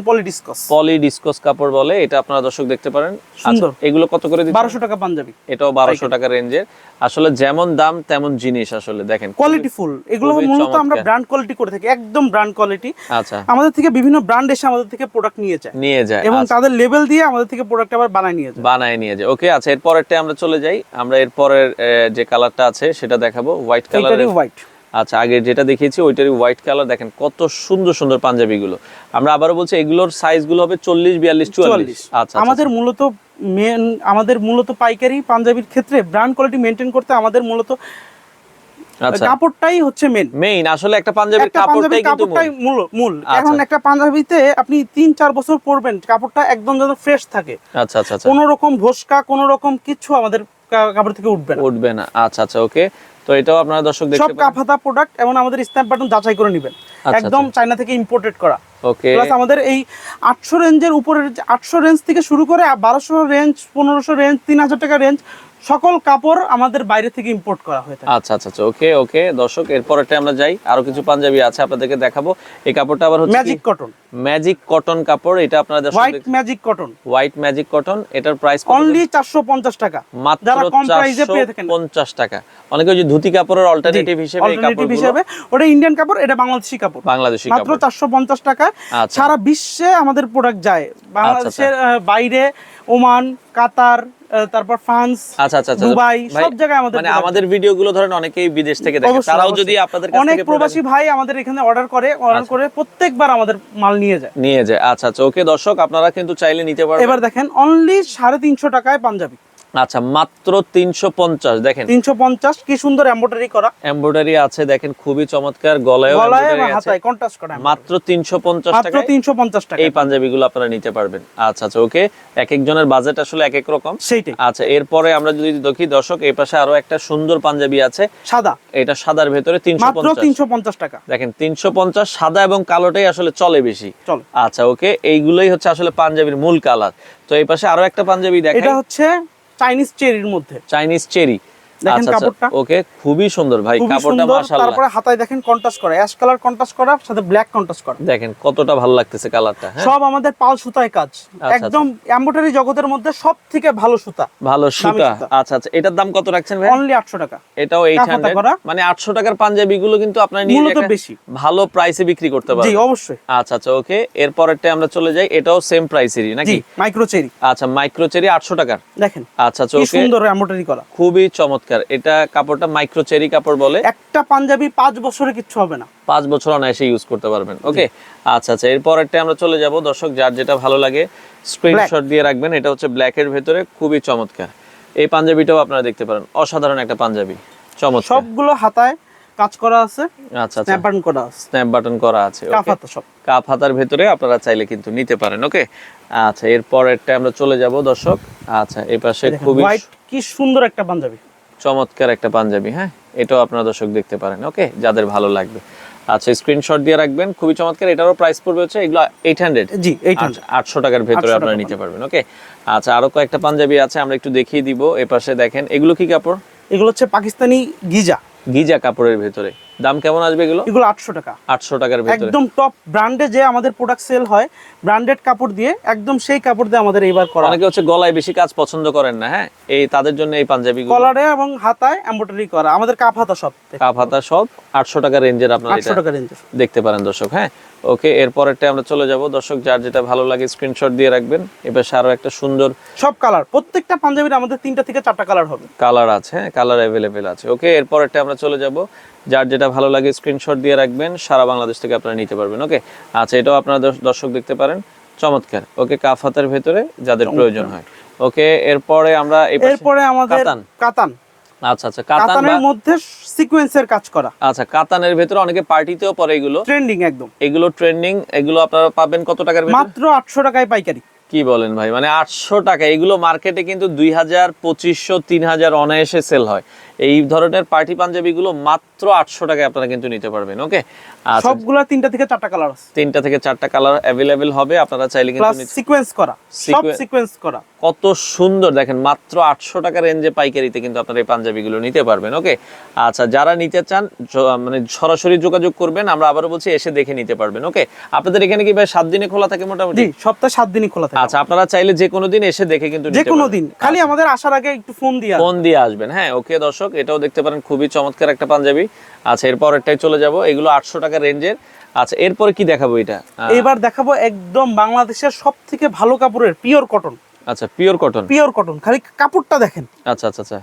পলিডিসকস কাপড় বলে এটা আপনারা দর্শক দেখতে পারেন। আচ্ছা, সুন্দর। এগুলো কত করে দিচ্ছেন? বারোশো টাকা পাঞ্জাবি। এটাও বারোশো টাকা রেঞ্জের। আসলে যেমন দাম তেমন জিনিস আসলে দেখেন। কোয়ালিটি ফুল এগুলো মূলত আমরা ব্র্যান্ড কোয়ালিটি করে থাকি একদম ব্র্যান্ড কোয়ালিটি আচ্ছা। আমাদের থেকে বিভিন্ন ব্র্যান্ড এসে আমাদের থেকে প্রোডাক্ট নিয়ে যায়। নিয়ে যায় এবং আচ্ছা। তাদের লেভেল দিয়ে আমাদের থেকে প্রোডাক্ট আবার বানায় নিয়ে যায়। বানায় নিয়ে যায়। ওকে আচ্ছা এরপরেরটা আমরা চলে যাই। আমরা এরপরের যে কালারটা আছে সেটা দেখাবো। হোয়াইট কালারের হোয়াইট আচ্ছা আগে যেটা দেখিয়েছি ওইটারই হোয়াইট কালার দেখেন কত সুন্দর সুন্দর পাঞ্জাবিগুলো। আমরা আবারও বলছি এগুলোর সাইজগুলো হবে চল্লিশ বিয়াল্লিশ চুয়াল্লিশ। চুয়াল্লিশ আচ্ছা আমাদের মূলত মেন আমাদের মূলত পাইকারি পাঞ্জাবির ক্ষেত্রে ব্র্যান্ড কোয়ালিটি মেনটেন করতে আমাদের মূলত আচ্ছা। কাপড়টাই হচ্ছে মেন মেইন আসলে একটা পাঞ্জাবির কাপড়টাই কিন্তু মূল। মূল মূল। আচ্ছা। এখন একটা পাঞ্জাবিতে আপনি তিন চার বছর পরবেন কাপড়টা একদম যেন ফ্রেশ থাকে। আচ্ছা আচ্ছা আচ্ছা। কোনো রকম ভোসকা কোনো রকম কিছু আমাদের কাপড় থেকে উঠবে না। উঠবে না। আচ্ছা আচ্ছা ওকে। তো এটাও আপনারা দর্শক সব দেখতে পারেন। কাফাতা প্রোডাক্ট এবং আমাদের স্ট্যাম্প বাটন যাচাই করে নেবেন। আচ্ছা, একদম চায়না থেকে ইম্পোর্টেড করা। ওকে প্লাস আমাদের এই আটশো রেঞ্জের উপরের আটশো রেঞ্জ থেকে শুরু করে বারোশো রেঞ্জ পনেরোশো রেঞ্জ তিন হাজার টাকা রেঞ্জ সকল কাপড় আমাদের বাইরে থেকে ইম্পোর্ট করা হয়ে থাকে। আচ্ছা আচ্ছা আচ্ছা। ওকে ওকে দর্শক এরপরটা আমরা যাই। আরও কিছু পাঞ্জাবি আছে আপনাদেরকে দেখাবো। এই কাপড়টা আবার হচ্ছে ম্যাজিক কটন ম্যাজিক কটন কাপড় এটা আপনারা white magic cotton white magic cotton এটার প্রাইস অনলি চারশো পঞ্চাশ টাকা। মাত্র যারা কম প্রাইসে পেয়ে থাকেন। পঞ্চাশ টাকা। অনেকে যে ধুতি কাপড়ের অল্টারনেটিভ হিসেবে এই অল্টারনেটিভ হিসেবে। ওটা ইন্ডিয়ান কাপড় এটা বাংলাদেশি কাপড়। বাংলাদেশি মাত্র কাপড়। চারশো পঞ্চাশ টাকা। আচ্ছা। সারা বিশ্বে আমাদের প্রোডাক্ট যায়। বাংলাদেশের বাইরে ওমান কাতার তারপর ফ্রান্স আচ্ছা আচ্ছা আচ্ছা। দুবাই সব জায়গায় আমাদের মানে আমাদের ভিডিওগুলো ধরেন অনেকেই বিদেশ থেকে দেখে। তারাও যদি আপনাদের কাছ থেকে অনেক প্রবাসী ভাই আমাদের এখানে অর্ডার করে অর্ডার আচ্ছা। করে প্রত্যেকবার আমাদের মাল নিয়ে যায়। নিয়ে যায়। আচ্ছা আচ্ছা ওকে দর্শক আপনারা কিন্তু চাইলে নিতে পারেন এবার দেখেন অনলি সাড়ে তিনশো টাকায় পাঞ্জাবি। আচ্ছা মাত্র তিনশো পঞ্চাশ দেখেন। তিনশো পঞ্চাশ কি সুন্দর এম্ব্রয়ডারি করা। এমব্রয়ডারি আছে দেখেন খুবই চমৎকার গলায় কন্ট্রাস্ট করা মাত্র তিনশো পঞ্চাশ মাত্র টাকা তিনশো পঞ্চাশ টাকা এই পাঞ্জাবিগুলো আপনারা নিতে পারবেন। আচ্ছা আচ্ছা ওকে। এক একজনের বাজেট আসলে এক এক রকম। সেইটাই। আচ্ছা এরপরে আমরা যদি দেখি দর্শক এই পাশে আরও একটা সুন্দর পাঞ্জাবি আছে। সাদা। এটা সাদার ভেতরে তিনশো মাত্র পঞ্চাশ তিনশো পঞ্চাশ টাকা। দেখেন তিনশো পঞ্চাশ সাদা এবং কালোটাই আসলে চলে বেশি। আচ্ছা ওকে। এইগুলোই হচ্ছে আসলে পাঞ্জাবির মূল কালার তো এই পাশে আরও একটা পাঞ্জাবি এটা হচ্ছে চাইনিজ চেরির মধ্যে। Chinese cherry. দেখেন আচ্ছা আচ্ছা। কাপড়টা। ওকে খুবই সুন্দর ভাই কাপড়টা মাশাআল্লাহ। তারপরে হাতায় দেখেন কন্ট্রাস্ট করা অ্যাশ কালার কন্ট্রাস্ট করা সাথে ব্ল্যাক কন্ট্রাস্ট করা। দেখেন কতটা ভালো লাগতেছে কালারটা হ্যাঁ? সব আমাদের পাল সুতায় কাজ। আচ্ছা। একদম এম্বোটারি জগতের মধ্যে সব থেকে ভালো সুতা ভালো সুতা। আচ্ছা আচ্ছা। এটার দাম কত রাখছেন ভাই? অনলি আটশো টাকা। এটাও এইট কাফাতা করা। মানে আটশো টাকার পাঞ্জাবি গুলো কিন্তু আপনার নিয়ে মূলত বেশি। ভালো প্রাইসে বিক্রি করতে জি অবশ্যই। আচ্ছা আচ্ছা ওকে। এরপরেরটা আমরা চলে যাই এটাও সেম প্রাইসেরই নাকি? মাইক্রো চেরি আচ্ছা মাইক্রো চেরি আটশো টাকার। দেখেন আচ্ছা আচ্ছা ওকে। সুন্দর এম্বোটারি করা। খুবই চমৎকার। এটা কাপড়টা মাইক্রো চেরি কাপড় বলে। একটা পাঞ্জাবি পাঁচ বছরে কিচ্ছু হবে না। পাঁচ বছর অনায়াসে ইউজ করতে পারবেন। ওকে আচ্ছা আচ্ছা। এরপরেরটা আমরা চলে যাব। দর্শক যার যেটা ভালো লাগে স্ক্রিনশট দিয়ে রাখবেন। এটা হচ্ছে ব্ল্যাক এর ভেতরে। খুবই চমৎকার। এই পাঞ্জাবিটাও আপনারা দেখতে পারেন। অসাধারণ একটা পাঞ্জাবি। চমৎকার। সবগুলো হাতায় কাজ করা আছে। আচ্ছা আচ্ছা। স্ন্যাপ বাটন করা আছে। স্ন্যাপ বাটন করা আছে? কাফ হাতা সব। কাপ হাতার ভেতরে আপনারা চাইলে কিন্তু নিতে পারেন। ওকে আচ্ছা এরপরেরটা আমরা চলে যাব। দর্শক আচ্ছা এই পাশে খুবই হোয়াইট কি সুন্দর একটা পাঞ্জাবি। চমৎকার একটা পাঞ্জাবি হ্যাঁ? এটাও আপনারা দর্শক দেখতে পারেন ওকে? যাদের ভালো লাগবে। আচ্ছা স্ক্রিনশট দিয়ে রাখবেন খুবই চমৎকার। এটারও প্রাইস পড়বে হচ্ছে এগুলো এইট হান্ড্রেড জি আটশো টাকার ভেতরে আপনারা নিতে পারবেন ওকে? আচ্ছা আরও কয়েকটা পাঞ্জাবি আছে আমরা একটু দেখিয়ে দিব। এ পাশে দেখেন এগুলো কি কাপড়? এগুলো হচ্ছে পাকিস্তানি গিজা। গিজা কাপড়ের ভেতরে। দাম কেমন আসবে এগুলো? এগুলো আটশো টাকা। আটশো টাকার ভেতরে। একদম টপ ব্র্যান্ডে যে আমাদের প্রোডাক্ট সেল হয় ব্র্যান্ডেড কাপড় দিয়ে একদম সেই কাপড় দিয়ে আমাদের এইবার করা। অনেকে হচ্ছে গলায় বেশি কাজ পছন্দ করেন না হ্যাঁ? এই তাদের জন্য এই পাঞ্জাবি কলারে এবং হাতায় এমব্রয়ডারি করা। আমাদের কাপ হাতা সব কাপ হাতা সব আটশো টাকা রেঞ্জের আপনারা আটশো এটা টাকা রেঞ্জের। দেখতে পারেন দর্শক হ্যাঁ? ওকে এরপরেরটা আমরা চলে যাব। দর্শক যার যেটা ভালো লাগে স্ক্রিনশট দিয়ে রাখবেন। এবার আরও একটা সুন্দর সব কালার প্রত্যেকটা পাঞ্জাবির আমাদের তিনটা থেকে চারটা কালার হবে। কালার আছে হ্যাঁ? কালার অ্যাভেলেবেল আছে। ওকে এরপরেরটা আমরা চলে যাব। যার যেটা ভালো লাগে স্ক্রিনশট দিয়ে রাখবেন সারা বাংলাদেশ থেকে আপনারা নিতে পারবেন ওকে আচ্ছা এটাও আপনারা দর্শক দেখতে পারেন চমৎকার ওকে কাফ হাতের ভেতরে যাদের প্রয়োজন হয় ওকে এরপরে আমরা এরপরে আমাদের কাতান। কাতান। আচ্ছা আচ্ছা কাতানের মধ্যে সিকোয়েন্সের কাজ করা। আচ্ছা কাতানের ভেতরে অনেকে পার্টিতেও পরে এগুলো। ট্রেন্ডিং একদম। এগুলো ট্রেন্ডিং এগুলো আপনারা পাবেন কত টাকার মাত্র আটশো টাকায় পাইকারি। কি বলেন ভাই মানে আটশো টাকা। এগুলো মার্কেটে কিন্তু দুই হাজার পঁচিশশো তিন হাজার অনায়াসে সেল হয়। এই ধরনের পার্টি পাঞ্জাবিগুলো মাত্র আটশো টাকায় আপনারা কিন্তু নিতে পারবেন ওকে? আচ্ছা। সবগুলা তিনটা থেকে চারটা কালার আছে। তিনটা থেকে চারটা কালার অ্যাভেলেবেল হবে আপনারা চাইলে কিন্তু সিকোয়েন্স করা সব সিকোয়েন্স করা। কত সুন্দর দেখেন মাত্র আটশো টাকা রেঞ্জে পাইকারিতে কিন্তু আপনারা এই পাঞ্জাবিগুলো নিতে পারবেন ওকে? আচ্ছা যারা নিতে চান মানে সরাসরি যোগাযোগ করবেন আমরা আবারও বলছি এসে দেখে নিতে পারবেন ওকে? আপনাদের এখানে কি ভাই সাত দিনে খোলা থাকে মোটামুটি? সপ্তাহে সাত দিনই খোলা থাকে। আচ্ছা আপনারা চাইলে যে কোনো দিন এসে দেখে কিন্তু যে কোনো দিন। খালি আমাদের আসার আগে একটু ফোন দিয়ে ফোন দিয়ে আসবেন হ্যাঁ ওকে দর্শক? এটাও দেখতে পারেন খুবই চমৎকার একটা পাঞ্জাবি। আচ্ছা এরপর একটাই চলে যাব এগুলো আটশো টাকা রেঞ্জের। আচ্ছা এরপরে কি দেখাবো এটা? এবার দেখাবো একদম বাংলাদেশের সব থেকে ভালো কাপড়ের পিওর কটন। আচ্ছা পিওর কটন। পিওর কটন খালি কাপড়টা দেখেন। আচ্ছা আচ্ছা আচ্ছা।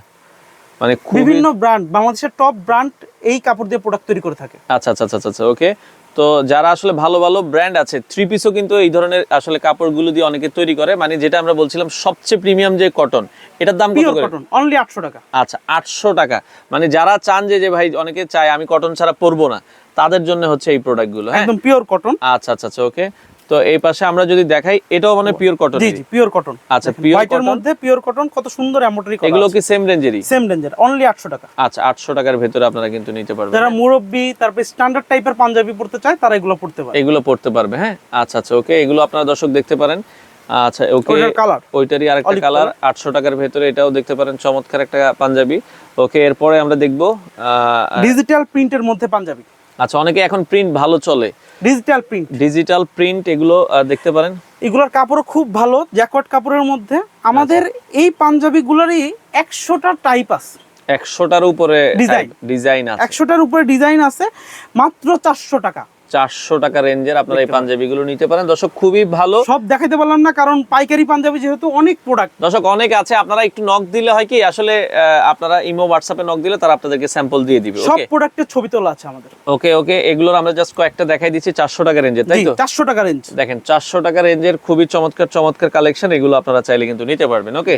মানে বিভিন্ন ব্র্যান্ড বাংলাদেশের টপ ব্র্যান্ড এই কাপড় দিয়ে প্রোডাক্ট তৈরি করে থাকে। আচ্ছা আচ্ছা আচ্ছা আচ্ছা ওকে। তো যারা আসলে ভালো ভালো ব্র্যান্ড আছে থ্রি পিসও কিন্তু এই ধরনের আসলে কাপড়গুলো দিয়ে অনেকে তৈরি করে। মানে যেটা আমরা বলছিলাম সবচেয়ে প্রিমিয়াম যে কটন এটার দাম কত করে? অনলি আটশো টাকা। আচ্ছা আটশো টাকা। মানে যারা চান যে যে ভাই অনেকে চায় আমি কটন ছাড়া পরবো না। তাদের জন্য হচ্ছে এই প্রোডাক্টগুলো হ্যাঁ? একদম পিওর কটন আচ্ছা আচ্ছা আচ্ছা ওকে তো এই পাশে আমরা যদি দেখাই এটাও মানে পিওর কটন জি জি পিওর কটন আচ্ছা পিওর হোয়াইটের মধ্যে পিওর কটন কত সুন্দর এমব্রয়ডারি করা এগুলো কি সেম রেঞ্জেরই সেম রেঞ্জের অনলি 800 টাকা। আচ্ছা আটশো টাকার ভেতরে আপনারা কিন্তু নিতে পারবেন। যারা মুরব্বি তারপর স্ট্যান্ডার্ড টাইপের পাঞ্জাবি পড়তে চায় তারা এগুলো পড়তে পারে। এগুলো পড়তে পারবে হ্যাঁ? আচ্ছা আচ্ছা ওকে এগুলো আপনারা দর্শক দেখতে পারেন। আচ্ছা ওকে ওটার কালার ওইটারই আরেকটা কালার আটশো টাকার ভেতরে এটাও দেখতে পারেন চমৎকার একটা পাঞ্জাবি। ওকে এরপরে আমরা দেখব আহ, ডিজিটাল প্রিন্টের মধ্যে পাঞ্জাবি। আচ্ছা অনেকে এখন প্রিন্ট ভালো চলে। ডিজিটাল প্রিন্ট ডিজিটাল প্রিন্ট এগুলো দেখতে পারেন। এগুলোর কাপড় খুব ভালো জ্যাকট কাপড়ের মধ্যে। আমাদের এই পাঞ্জাবিগুলোরই একশোটা টাইপ আছে। একশোটার উপরে ডিজাইন ডিজাইন আছে। একশোটার উপরে ডিজাইন আছে মাত্র চারশো টাকা। চারশো টাকা রেঞ্জের আপনারা এই পাঞ্জাবিগুলো নিতে পারেন। দর্শক খুবই ভালো। সব দেখাইতে পারলাম না কারণ পাইকারি পাঞ্জাবি যেহেতু অনেক প্রোডাক্ট দর্শক অনেক আছে। আপনারা একটু নক দিলে হয় কি আসলে আপনারা ইমো হোয়াটসঅ্যাপে নক দিলে তারা আপনাদেরকে স্যাম্পল দিয়ে দিবে। সব প্রোডাক্টের ছবি তোলা আছে আমাদের। ওকে ওকে এগুলোর আমরা জাস্ট কয়েকটা দেখাই দিচ্ছি। চারশো টাকা রেঞ্জের তাই তো? চারশো টাকা রেঞ্জ। দেখেন চারশো টাকা রেঞ্জের খুবই চমৎকার চমৎকার কালেকশন এগুলো আপনারা চাইলে কিন্তু নিতে পারবেন। ওকে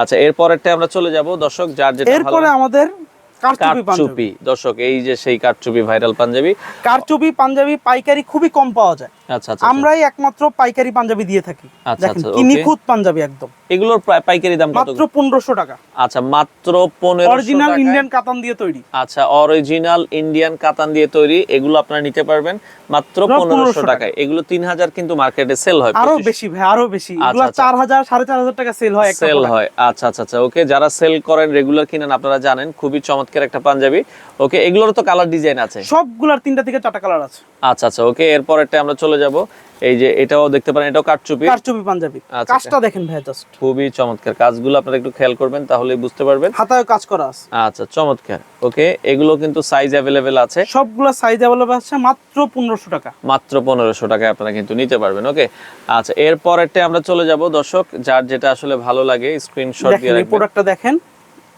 আচ্ছা এরপরেরটা আমরা চলে যাব। দর্শক যার যেটা ভালো এরপরে আমাদের কারচুপি দর্শক এই যে সেই কাঠচুপি ভাইরাল পাঞ্জাবি। কারচুপি পাঞ্জাবি পাইকারি খুবই কম পাওয়া যায়। আচ্ছা আচ্ছা আমরাই একমাত্র পাইকারি পাঞ্জাবি দিয়ে থাকি। আচ্ছা, আচ্ছা, কি নিখুঁত পাঞ্জাবি একদম। এগুলোর পাইকারি দাম মাত্র টাকা। আচ্ছা মাত্র অরিজিনাল ইন্ডিয়ান কাতান দিয়ে তৈরি। আচ্ছা অরিজিনাল ইন্ডিয়ান কাতান দিয়ে তৈরি। এগুলো আপনারা নিতে পারবেন মাত্র পনেরোশো 1500 টাকায়। এগুলো তিন হাজার কিন্তু মার্কেটে সেল হয় আরও বেশি ভাই আরও বেশি। আচ্ছা, এগুলো আচ্ছা। চার হাজার সাড়ে চার হাজার টাকা সেল হয় একটা সেল হয়। আচ্ছা আচ্ছা আচ্ছা ওকে। যারা সেল করেন রেগুলার কিনেন আপনারা জানেন খুবই চমৎকার একটা পাঞ্জাবি। ওকে এগুলোর তো কালার ডিজাইন আছে। সবগুলার তিনটা থেকে চারটা কালার আছে। আচ্ছা আচ্ছা ওকে এরপরেরটা আমরা চলে যাব। এই যে এটাও দেখতে পারেন এটাও কাঠচুপি। কারচুপি পাঞ্জাবি। আচ্ছা, কাজটা দেখেন ভাই জাস্ট খুবই চমৎকার। কাজগুলো আপনারা একটু খেয়াল করবেন তাহলেই বুঝতে পারবেন। হাতায় কাজ করা আছে। আচ্ছা চমৎকার। ওকে এগুলো কিন্তু সাইজ অ্যাভেলেবেল আছে। সবগুলা সাইজ অ্যাভেলেবল আছে মাত্র পনেরোশো টাকা। মাত্র পনেরোশো টাকায় আপনারা কিন্তু নিতে পারবেন ওকে? আচ্ছা এরপরেরটা আমরা চলে যাব। দর্শক যার যেটা আসলে ভালো লাগে স্ক্রিনশট দিয়ে রাখবেন। প্রোডাক্টটা দেখেন।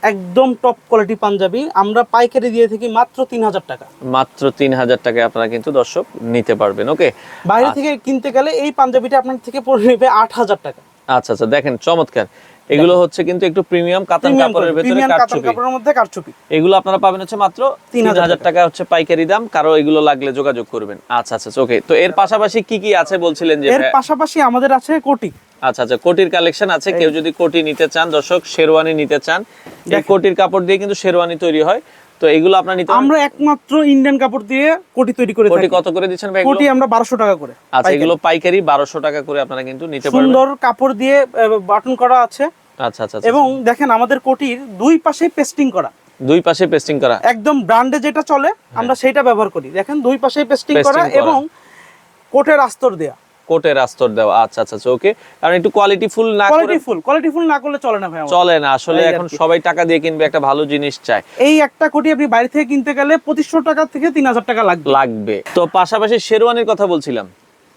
একদম টপ কোয়ালিটি পাঞ্জাবি। আমরা পাইকারি দিয়ে থাকি মাত্র তিন হাজার টাকা। মাত্র তিন হাজার টাকা আপনারা কিন্তু দর্শক নিতে পারবেন ওকে? বাইরে থেকে কিনতে গেলে এই পাঞ্জাবিটা আপনার থেকে পড়ে নেবে আট হাজার টাকা। আচ্ছা আচ্ছা দেখেন চমৎকার। এগুলো হচ্ছে কিন্তু একটু প্রিমিয়াম কাতান কাপড়ের ভিতরে কাতান কাপড়ের মধ্যে কারচুপি। এগুলো আপনারা পাবেন হচ্ছে মাত্র 3000 টাকা। হচ্ছে পাইকারি দাম। কারও এগুলো লাগলে যোগাযোগ করবেন। আচ্ছা আচ্ছা ওকে তো এর পাশাপাশি কি কি আছে বলছিলেন যে এর পাশাপাশি আমাদের আছে কোটি। আচ্ছা আচ্ছা কোটির কালেকশন আছে। কেউ যদি কোটি নিতে চান দর্শক শেরওয়ানি নিতে চান এই। কোটির কাপড় দিয়ে কিন্তু শেরওয়ানি তৈরি হয়। তো এগুলো আপনারা নিতে আমরা একমাত্র ইন্ডিয়ান কাপড় দিয়ে কোটি তৈরি করে কোটি কত করে দিচ্ছেন ভাই কোটি আমরা বারোশো টাকা করে আচ্ছা এগুলো পাইকারি বারোশো টাকা করে আপনারা কিন্তু নিতে পারবেন। সুন্দর কাপড় দিয়ে বাটন করা আছে। আচ্ছা আচ্ছা আচ্ছা। এবং দেখেন আমাদের কোটির দুই পাশে পেস্টিং করা। দুই পাশে পেস্টিং করা। একদম ব্র্যান্ডে যেটা চলে আমরা সেটা ব্যবহার করি। দেখেন দুই পাশে পেস্টিং করা। এবং কোটের আস্তর দেয়া। কোটের আস্তর দেওয়া। আচ্ছা আচ্ছা ওকে কারণ একটু কোয়ালিটি ফুল না কোয়ালিটি ফুল কোয়ালিটি ফুল না করলে চলে না ভাই চলে না আসলে এখন সবাই টাকা দিয়ে কিনবে একটা ভালো জিনিস চায়। এই একটা কোটি আপনি বাইরে থেকে কিনতে গেলে পঁচিশশো টাকা থেকে তিন হাজার টাকা লাগবে। লাগবে। তো পাশাপাশি শেরওয়ানির কথা বলছিলাম।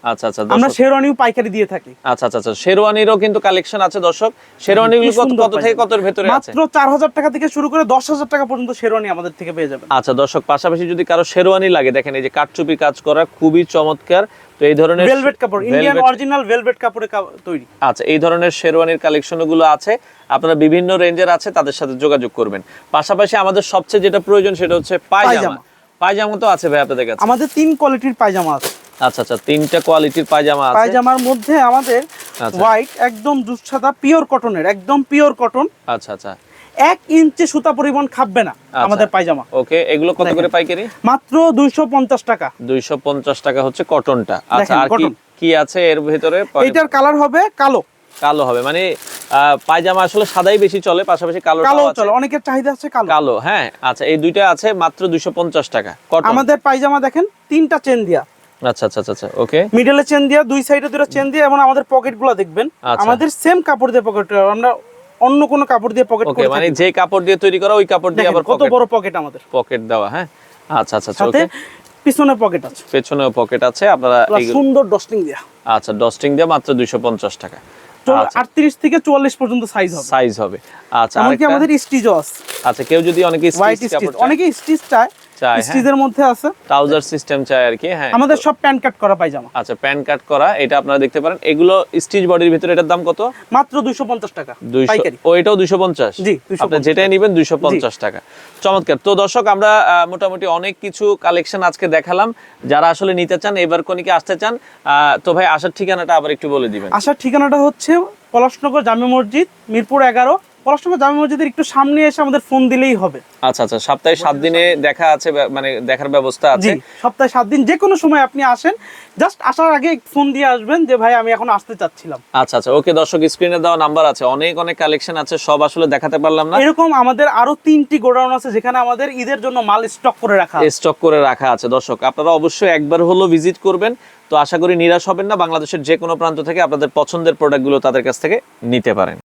আচ্ছা আচ্ছা আমরা শেরওয়ানিও পাইকারি দিয়ে থাকি। আচ্ছা আচ্ছা আচ্ছা শেরওয়ানিরও কিন্তু কালেকশন আছে দর্শক। শেরওয়ানিগুলো কত কত থেকে পায়জামা। কতর ভেতরে আছে? মাত্র চার হাজার টাকা থেকে শুরু করে দশ হাজার টাকা পর্যন্ত শেরওয়ানি আমাদের থেকে পেয়ে যাবেন। আচ্ছা দর্শক পাশাপাশি যদি কারও শেরওয়ানি লাগে দেখেন এই যে কাঠচুপি কাজ করা খুবই চমৎকার। তো এই ধরনের ভেলভেট কাপড় ইন্ডিয়ান অরিজিনাল ভেলভেট কাপড়ে তৈরি। আচ্ছা এই ধরনের শেরওয়ানির কালেকশনগুলো আছে। আপনারা বিভিন্ন রেঞ্জের আছে তাদের সাথে যোগাযোগ করবেন। পাশাপাশি আমাদের সবচেয়ে যেটা প্রয়োজন সেটা হচ্ছে পায়জামা। পায়জামা। তো আছে ভাই আপনাদের কাছে? আমাদের তিন কোয়ালিটির পায়জামা আছে। আচ্ছা আচ্ছা তিনটা কোয়ালিটির পায়জামা আছে। পায়জামার মধ্যে আমাদের আচ্ছা। হোয়াইট একদম দুঃসাদা পিওর কটনের একদম পিওর কটন আচ্ছা আচ্ছা। এক ইঞ্চি সুতা পরিমাণ খাববে না আচ্ছা। আমাদের পায়জামা। ওকে এগুলো কত করে পাইকারি? মাত্র দুইশো পঞ্চাশ টাকা। দুইশো পঞ্চাশ টাকা হচ্ছে কটনটা আচ্ছা আর কি কি আছে এর ভেতরে? এইটার কালার হবে কালো। কালো হবে মানে পায়জামা আসলে সাদাই বেশি চলে পাশাপাশি কালো কালো চলে অনেকের চাহিদা আছে কালো। কালো হ্যাঁ আচ্ছা এই দুইটা আছে মাত্র দুইশো পঞ্চাশ টাকা কটন আমাদের পায়জামা দেখেন তিনটা চেন দিয়া। আচ্ছা আচ্ছা আচ্ছা, আচ্ছা ওকে মিডলে চেন দিয়া দুই সাইডে দুটো চেন দিয়া এবং আমাদের পকেট দেখবেন আচ্ছা। আমাদের সেম কাপড় দিয়ে পকেট আমরা অন্য কোনো কাপড় দিয়ে পকেট ওকে মানে যে কাপড় দিয়ে তৈরি করা ওই কাপড় দিয়ে আবার কত বড় পকেট আমাদের। পকেট দেওয়া হ্যাঁ? আচ্ছা আচ্ছা আচ্ছা সাথে পিছনে পকেট আছে। পেছনেও পকেট আছে আপনারা সুন্দর ডস্টিং দিয়া। আচ্ছা ডস্টিং দিয়ে মাত্র দুইশো পঞ্চাশ টাকা। আচ্ছা। আটত্রিশ থেকে চুয়াল্লিশ পর্যন্ত সাইজ হবে। সাইজ হবে। আচ্ছা আমাদের স্টিচও আছে। আচ্ছা কেউ যদি অনেকে স্টিচ স্টিচ কাপড় অনেকে স্টিচ চায় চায় হ্যাঁ। স্টিচের মধ্যে আছে। ট্রাউজার সিস্টেম চাই আর কি হ্যাঁ। আমাদের সব প্যান্ট কাট করা পায়জামা। আচ্ছা প্যান কাট করা এটা আপনারা দেখতে পারেন। এগুলো স্টিচ বডির ভিতরে এটার দাম কত? মাত্র দুইশো পঞ্চাশ টাকা পাইকারি। ও এটাও দুইশো পঞ্চাশ? জি, আপনি যেটাই নিবেন দুইশো পঞ্চাশ টাকা। চমৎকার। তো দর্শক আমরা মোটামুটি অনেক কিছু কালেকশন আজকে দেখালাম। যারা আসলে নিতে চান এবার কোনিকে আসতে চান তো ভাই আসার ঠিকানাটা আবার একটু বলে দিবেন। আসার ঠিকানাটা হচ্ছে পলাশনগর জামে মসজিদ মিরপুর এগারো পলাশনগর জামে মসজিদের একটু সামনে এসে আমাদের ফোন দিলেই হবে। আচ্ছা আচ্ছা সপ্তাহে সাত দিনে দেখা আছে মানে দেখার ব্যবস্থা আছে? সপ্তাহে সাত দিন যে কোনো সময় আপনি আসেন। জাস্ট আসার আগে ফোন দিয়ে আসবেন যে ভাই আমি এখন আসতে চাচ্ছিলাম। আচ্ছা আচ্ছা ওকে দর্শক স্ক্রিনে দেওয়া নাম্বার আছে। অনেক অনেক কালেকশন আছে সব আসলে দেখাতে পারলাম না। এরকম আমাদের আরও তিনটি গোডাউন আছে যেখানে আমাদের ঈদের জন্য মাল স্টক করে রাখা স্টক করে রাখা আছে দর্শক। আপনারা অবশ্যই একবার হলো ভিজিট করবেন। তো আশা করি নিরাশ হবেন না বাংলাদেশের যে কোনো প্রান্ত থেকে আপনাদের পছন্দের প্রোডাক্টগুলো তাদের কাছ থেকে নিতে পারেন।